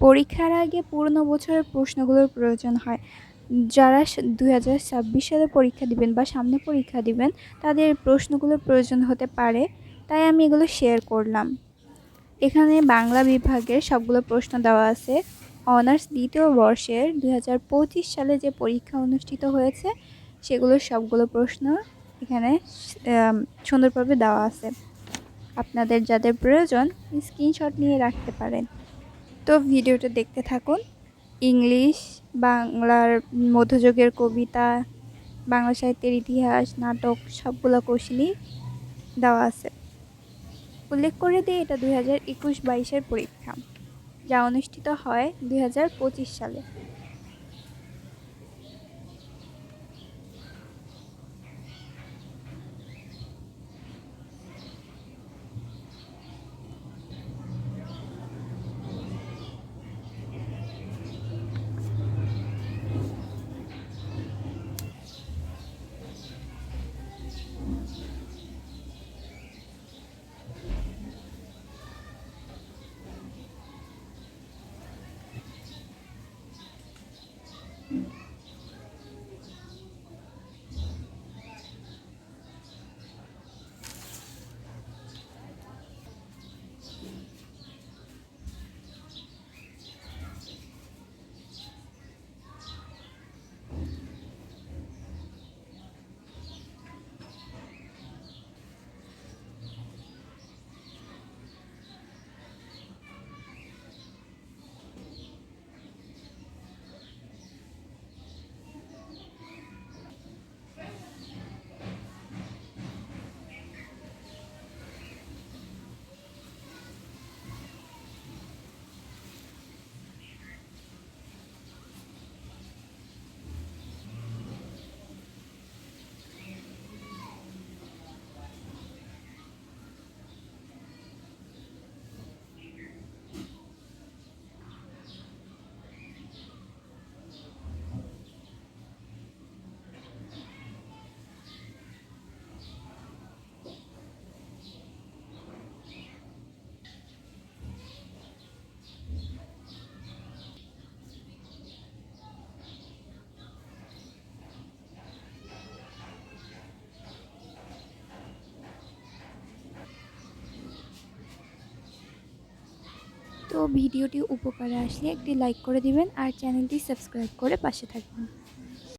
পরীক্ষার আগে পুরনো বছরের প্রশ্নগুলোর প্রয়োজন হয়। যারা দু হাজার ছাব্বিশ সালে পরীক্ষা দিবেন বা সামনে পরীক্ষা দিবেন, তাদের প্রশ্নগুলোর প্রয়োজন হতে পারে। তাই আমি এগুলো শেয়ার করলাম। এখানে বাংলা বিভাগের সবগুলো প্রশ্ন দেওয়া আছে। অনার্স দ্বিতীয় বর্ষের দু হাজার পঁচিশ সালে যে পরীক্ষা অনুষ্ঠিত হয়েছে সেগুলোর সবগুলো প্রশ্ন এখানে সুন্দরভাবে দেওয়া আছে। আপনাদের যাদের প্রয়োজন স্ক্রিনশট নিয়ে রাখতে পারেন। তো ভিডিওটা দেখতে থাকুন। ইংলিশ, বাংলার মধ্যযুগের কবিতা, বাংলা সাহিত্যের ইতিহাস, নাটক, সবগুলো কৌশলই দেওয়া আছে। উল্লেখ করে দিই, এটা দুই হাজার একুশ বাইশের পরীক্ষা, যা অনুষ্ঠিত হয় দুই হাজার পঁচিশ সালে। তো ভিডিওটি উপকারে আসলে একটি লাইক করে দিবেন আর চ্যানেলটি সাবস্ক্রাইব করে পাশে থাকবেন।